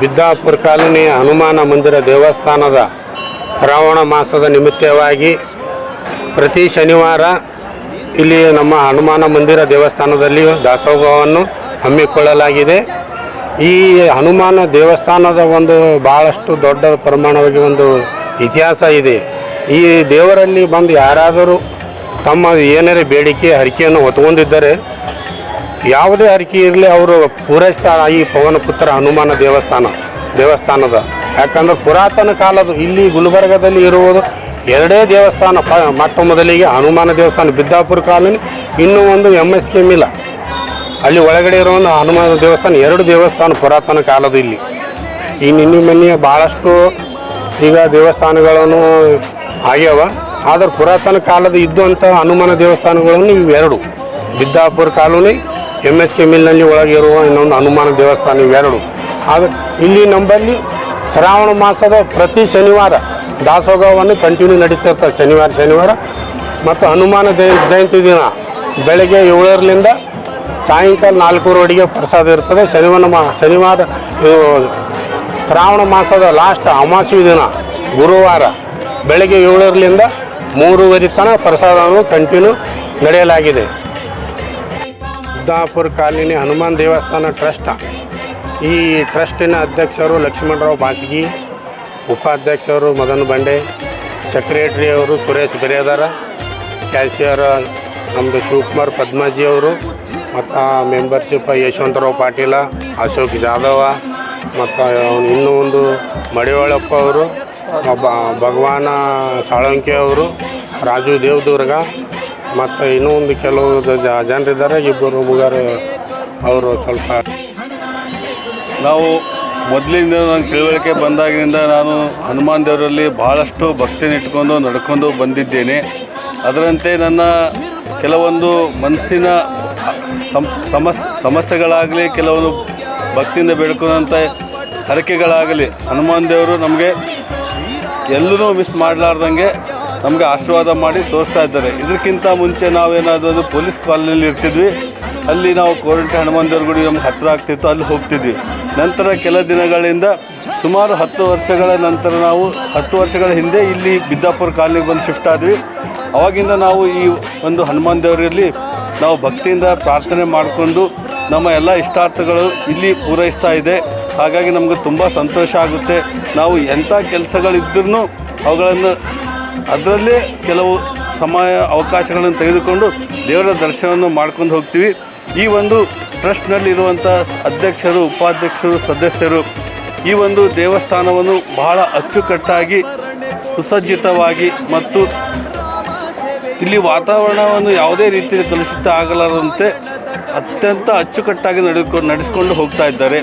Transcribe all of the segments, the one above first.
ಬಿದ್ದಾಪುರ ಕಾಲೋನಿಯ ಹನುಮಾನ ಮಂದಿರ ದೇವಸ್ಥಾನದ ಶ್ರಾವಣ ಮಾಸದ ನಿಮಿತ್ತವಾಗಿ ಪ್ರತಿ ಶನಿವಾರ ಇಲ್ಲಿ ನಮ್ಮ ಹನುಮಾನ ಮಂದಿರ ದೇವಸ್ಥಾನದಲ್ಲಿ ದಾಸೋಹವನ್ನು ಹಮ್ಮಿಕೊಳ್ಳಲಾಗಿದೆ. ಈ ಹನುಮಾನ ದೇವಸ್ಥಾನದ ಒಂದು ಭಾಳಷ್ಟು ದೊಡ್ಡ ಪ್ರಮಾಣವಾಗಿ ಒಂದು ಇತಿಹಾಸ ಇದೆ. ಈ ದೇವರಲ್ಲಿ ಬಂದು ಯಾರಾದರೂ ತಮ್ಮ ಏನಾರೇ ಬೇಡಿಕೆ, ಹರಿಕೆಯನ್ನು ಹೊತ್ಕೊಂಡಿದ್ದರೆ ಯಾವುದೇ ಹರಕೆ ಇರಲಿ ಅವರು ಪೂರೈಸ್ತಾರ ಈ ಪವನ ಪುತ್ರ ಹನುಮಾನ ದೇವಸ್ಥಾನ, ದೇವಸ್ಥಾನದ. ಯಾಕಂದ್ರೆ ಪುರಾತನ ಕಾಲದ ಇಲ್ಲಿ ಗುಲ್ಬರ್ಗದಲ್ಲಿ ಇರುವುದು ಎರಡೇ ದೇವಸ್ಥಾನ ಮೊಟ್ಟ ಮೊದಲಿಗೆ ಹನುಮಾನ ದೇವಸ್ಥಾನ, ಬಿದ್ದಾಪುರ ಕಾಲೋನಿ, ಇನ್ನೂ ಒಂದು ಎಂ ಎಸ್ ಕೆ ಮಿಲ. ಅಲ್ಲಿ ಒಳಗಡೆ ಇರೋ ಒಂದು ಹನುಮಾನ ದೇವಸ್ಥಾನ, ಎರಡು ದೇವಸ್ಥಾನ ಪುರಾತನ ಕಾಲದ ಇಲ್ಲಿ. ಈ ನಿನ್ನೆ ಮೊನ್ನೆ ಭಾಳಷ್ಟು ಈಗ ದೇವಸ್ಥಾನಗಳನ್ನು ಆಗ್ಯಾವ. ಆದ್ರೆ ಪುರಾತನ ಕಾಲದ ಇದ್ದಂಥ ಹನುಮಾನ ದೇವಸ್ಥಾನಗಳನ್ನು ಇವೆರಡು Biddapura colony M S K ಮಿಲ್ನಲ್ಲಿ ಒಳಗಿರುವ ಇನ್ನೊಂದು ಹನುಮಾನ ದೇವಸ್ಥಾನ ಇವೆರಡು. ಆದ್ರೆ ಇಲ್ಲಿ ನಂಬಲ್ಲಿ ಶ್ರಾವಣ ಮಾಸದ ಪ್ರತಿ ಶನಿವಾರ ದಾಸೋಹವನ್ನು ಕಂಟಿನ್ಯೂ ನಡೀತಿರ್ತಾರೆ ಶನಿವಾರ ಶನಿವಾರ. ಮತ್ತು ಹನುಮಾನ ಜಯ, ಜಯಂತಿ ದಿನ ಬೆಳಗ್ಗೆ ಏಳರಿಂದ ಸಾಯಂಕಾಲ ನಾಲ್ಕೂವರೆಗೆ ಪ್ರಸಾದ ಇರ್ತದೆ. ಶನಿವಾರ ಮಾ, ಶನಿವಾರ ಶ್ರಾವಣ ಮಾಸದ ಲಾಸ್ಟ್ ಅಮಾವಾಸ್ಯೆ ದಿನ ಗುರುವಾರ ಬೆಳಗ್ಗೆ ಏಳರಿಂದ ಮೂರುವರೆ ತನಕ ಪ್ರಸಾದವನ್ನು ಕಂಟಿನ್ಯೂ ನಡೆಯಲಾಗಿದೆ. ಸಿದ್ದಾಪುರ ಕಾಲೋನಿ ಹನುಮಾನ್ ದೇವಸ್ಥಾನ ಟ್ರಸ್ಟ್. ಈ ಟ್ರಸ್ಟಿನ ಅಧ್ಯಕ್ಷರು ಲಕ್ಷ್ಮಣರಾವ್ ಬಾಸ್ಗಿ, ಉಪಾಧ್ಯಕ್ಷರು ಮದನ್ ಬಂಡೆ, ಸೆಕ್ರೆಟ್ರಿ ಅವರು ಸುರೇಶ್ ಬಿರೇದಾರ ಕ್ಯಾಲ್ಸಿಯರ್ ನಮ್ಮದು ಶಿವಕುಮಾರ್ ಪದ್ಮಾಜಿ ಅವರು, ಮತ್ತು ಮೆಂಬರ್ಶಿಪ್ ಯಶವಂತರಾವ್ ಪಾಟೀಲ, ಅಶೋಕ್ ಜಾಧವ, ಮತ್ತು ಇನ್ನೂ ಒಂದು ಮಡಿವಾಳಪ್ಪ ಅವರು ಭಗವಾನ ಸಾಳಂಕಿ ಅವರು, ರಾಜು ದೇವದುರ್ಗ ಮತ್ತು ಇನ್ನೂ ಒಂದು ಕೆಲವು ಜನರಿದ್ದಾರೆ, ಇಬ್ಬರು ಮುಗಾರು ಅವರು ಸ್ವಲ್ಪ ನಾವು ಮೊದಲಿಂದ ನನ್ನ ತಿಳುವಳಿಕೆ ಬಂದಾಗಿನಿಂದ ನಾನು ಹನುಮಾನ್ ದೇವರಲ್ಲಿ ಭಾಳಷ್ಟು ಭಕ್ತಿಯನ್ನು ಇಟ್ಕೊಂಡು ನಡ್ಕೊಂಡು ಬಂದಿದ್ದೇನೆ. ಅದರಂತೆ ನನ್ನ ಕೆಲವೊಂದು ಮನಸ್ಸಿನ ಸಮ್ ಸಮಸ್ ಸಮಸ್ಯೆಗಳಾಗಲಿ, ಕೆಲವೊಂದು ಭಕ್ತಿಯಿಂದ ಬೇಡ್ಕೊಂಡಂಥ ಹರಕೆಗಳಾಗಲಿ, ಹನುಮಾನ್ ದೇವರು ನಮಗೆ ಎಲ್ಲೂ ಮಿಸ್ ಮಾಡಲಾರ್ದಂಗೆ ನಮಗೆ ಆಶೀರ್ವಾದ ಮಾಡಿ ತೋರಿಸ್ತಾ ಇದ್ದಾರೆ. ಇದಕ್ಕಿಂತ ಮುಂಚೆ ನಾವೇನಾದರೂ ಪೊಲೀಸ್ ಕಾಲೋನಿಯಲ್ಲಿ ಇರ್ತಿದ್ವಿ. ಅಲ್ಲಿ ನಾವು ಕೋರಂಟಿ ಹನುಮಾನ್ ದೇವ್ರ ಗುಡಿ ನಮ್ಗೆ ಹತ್ತಿರ ಆಗ್ತಿತ್ತು, ಅಲ್ಲಿ ಹೋಗ್ತಿದ್ವಿ. ನಂತರ ಕೆಲ ದಿನಗಳಿಂದ ಸುಮಾರು ಹತ್ತು ವರ್ಷಗಳ ನಂತರ ನಾವು ಹತ್ತು ವರ್ಷಗಳ ಹಿಂದೆ ಇಲ್ಲಿ ಬಿದ್ದಾಪುರ ಕಾಲನಿಗೆ ಬಂದು ಶಿಫ್ಟ್ ಆದ್ವಿ. ಅವಾಗಿಂದ ನಾವು ಈ ಒಂದು ಹನುಮಾನ್ ದೇವರಲ್ಲಿ ನಾವು ಭಕ್ತಿಯಿಂದ ಪ್ರಾರ್ಥನೆ ಮಾಡಿಕೊಂಡು ನಮ್ಮ ಎಲ್ಲ ಇಷ್ಟಾರ್ಥಗಳು ಇಲ್ಲಿ ಪೂರೈಸ್ತಾ ಇದೆ. ಹಾಗಾಗಿ ನಮಗೆ ತುಂಬ ಸಂತೋಷ ಆಗುತ್ತೆ. ನಾವು ಎಂಥ ಕೆಲಸಗಳಿದ್ದರೂ ಅವುಗಳನ್ನು ಅದರಲ್ಲೇ ಕೆಲವು ಸಮಯ ಅವಕಾಶಗಳನ್ನು ತೆಗೆದುಕೊಂಡು ದೇವರ ದರ್ಶನವನ್ನು ಮಾಡ್ಕೊಂಡು ಹೋಗ್ತೀವಿ. ಈ ಒಂದು ಟ್ರಸ್ಟ್ನಲ್ಲಿರುವಂಥ ಅಧ್ಯಕ್ಷರು, ಉಪಾಧ್ಯಕ್ಷರು, ಸದಸ್ಯರು ಈ ಒಂದು ದೇವಸ್ಥಾನವನ್ನು ಬಹಳ ಅಚ್ಚುಕಟ್ಟಾಗಿ, ಸುಸಜ್ಜಿತವಾಗಿ ಮತ್ತು ಇಲ್ಲಿ ವಾತಾವರಣವನ್ನು ಯಾವುದೇ ರೀತಿಯಲ್ಲಿ ಕಲುಷಿತ ಆಗಲಾರದಂತೆ ಅತ್ಯಂತ ಅಚ್ಚುಕಟ್ಟಾಗಿ ನಡೆದುಕೊಂಡು ನಡೆಸಿಕೊಂಡು ಹೋಗ್ತಾ ಇದ್ದಾರೆ.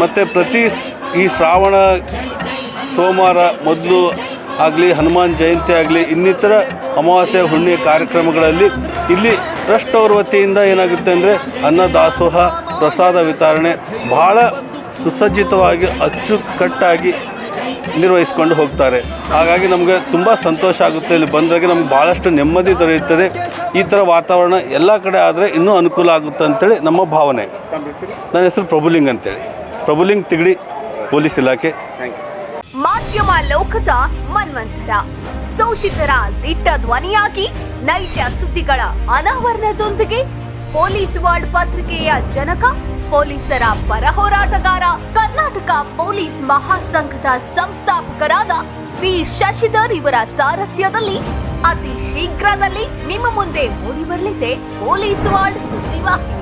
ಮತ್ತು ಪ್ರತಿ ಈ ಶ್ರಾವಣ ಸೋಮವಾರ ಮೊದಲು ಆಗಲಿ, ಹನುಮಾನ್ ಜಯಂತಿ ಆಗಲಿ, ಇನ್ನಿತರ ಅಮಾವಾಸ್ಯೆ ಹುಣ್ಣಿ ಕಾರ್ಯಕ್ರಮಗಳಲ್ಲಿ ಇಲ್ಲಿ ಟ್ರಸ್ಟ್ ಅವ್ರ ವತಿಯಿಂದ ಏನಾಗುತ್ತೆ ಅಂದರೆ ಅನ್ನದಾಸೋಹ ಪ್ರಸಾದ ವಿತರಣೆ ಬಹಳ ಸುಸಜ್ಜಿತವಾಗಿ, ಅಚ್ಚುಕಟ್ಟಾಗಿ ನಿರ್ವಹಿಸ್ಕೊಂಡು ಹೋಗ್ತಾರೆ. ಹಾಗಾಗಿ ನಮಗೆ ತುಂಬ ಸಂತೋಷ ಆಗುತ್ತೆ. ಇಲ್ಲಿ ಬಂದಾಗ ನಮ್ಗೆ ಭಾಳಷ್ಟು ನೆಮ್ಮದಿ ದೊರೆಯುತ್ತದೆ. ಈ ಥರ ವಾತಾವರಣ ಎಲ್ಲ ಕಡೆ ಆದರೆ ಇನ್ನೂ ಅನುಕೂಲ ಆಗುತ್ತೆ ಅಂತೇಳಿ ನಮ್ಮ ಭಾವನೆ. ನನ್ನ ಹೆಸರು ಪ್ರಭುಲಿಂಗ್ ಅಂತೇಳಿ. ಪ್ರಭುಲಿಂಗ್ ತಿಗಡಿ, ಪೊಲೀಸ್ ಇಲಾಖೆ. ಮಾಧ್ಯಮ ಲೋಕದ ಮನ್ವಂತರ. ಶೋಷಿತರ ದಿಟ್ಟ ಧ್ವನಿಯಾಗಿ ನೈಜ ಸುದ್ದಿಗಳ ಅನಾವರಣದೊಂದಿಗೆ ಪೊಲೀಸ್ ವರ್ಲ್ಡ್ ಪತ್ರಿಕೆಯ ಜನಕ, ಪೊಲೀಸರ ಪರ ಹೋರಾಟಗಾರ, ಕರ್ನಾಟಕ ಪೊಲೀಸ್ ಮಹಾಸಂಘದ ಸಂಸ್ಥಾಪಕರಾದ ವಿ. ಶಶಿಧರ್ ಇವರ ಸಾರಥ್ಯದಲ್ಲಿ ಅತಿ ಶೀಘ್ರದಲ್ಲಿ ನಿಮ್ಮ ಮುಂದೆ ಮೂಡಿಬರಲಿದೆ ಪೊಲೀಸ್ ವರ್ಲ್ಡ್ ಸುದ್ದಿವಾಹಿನಿ.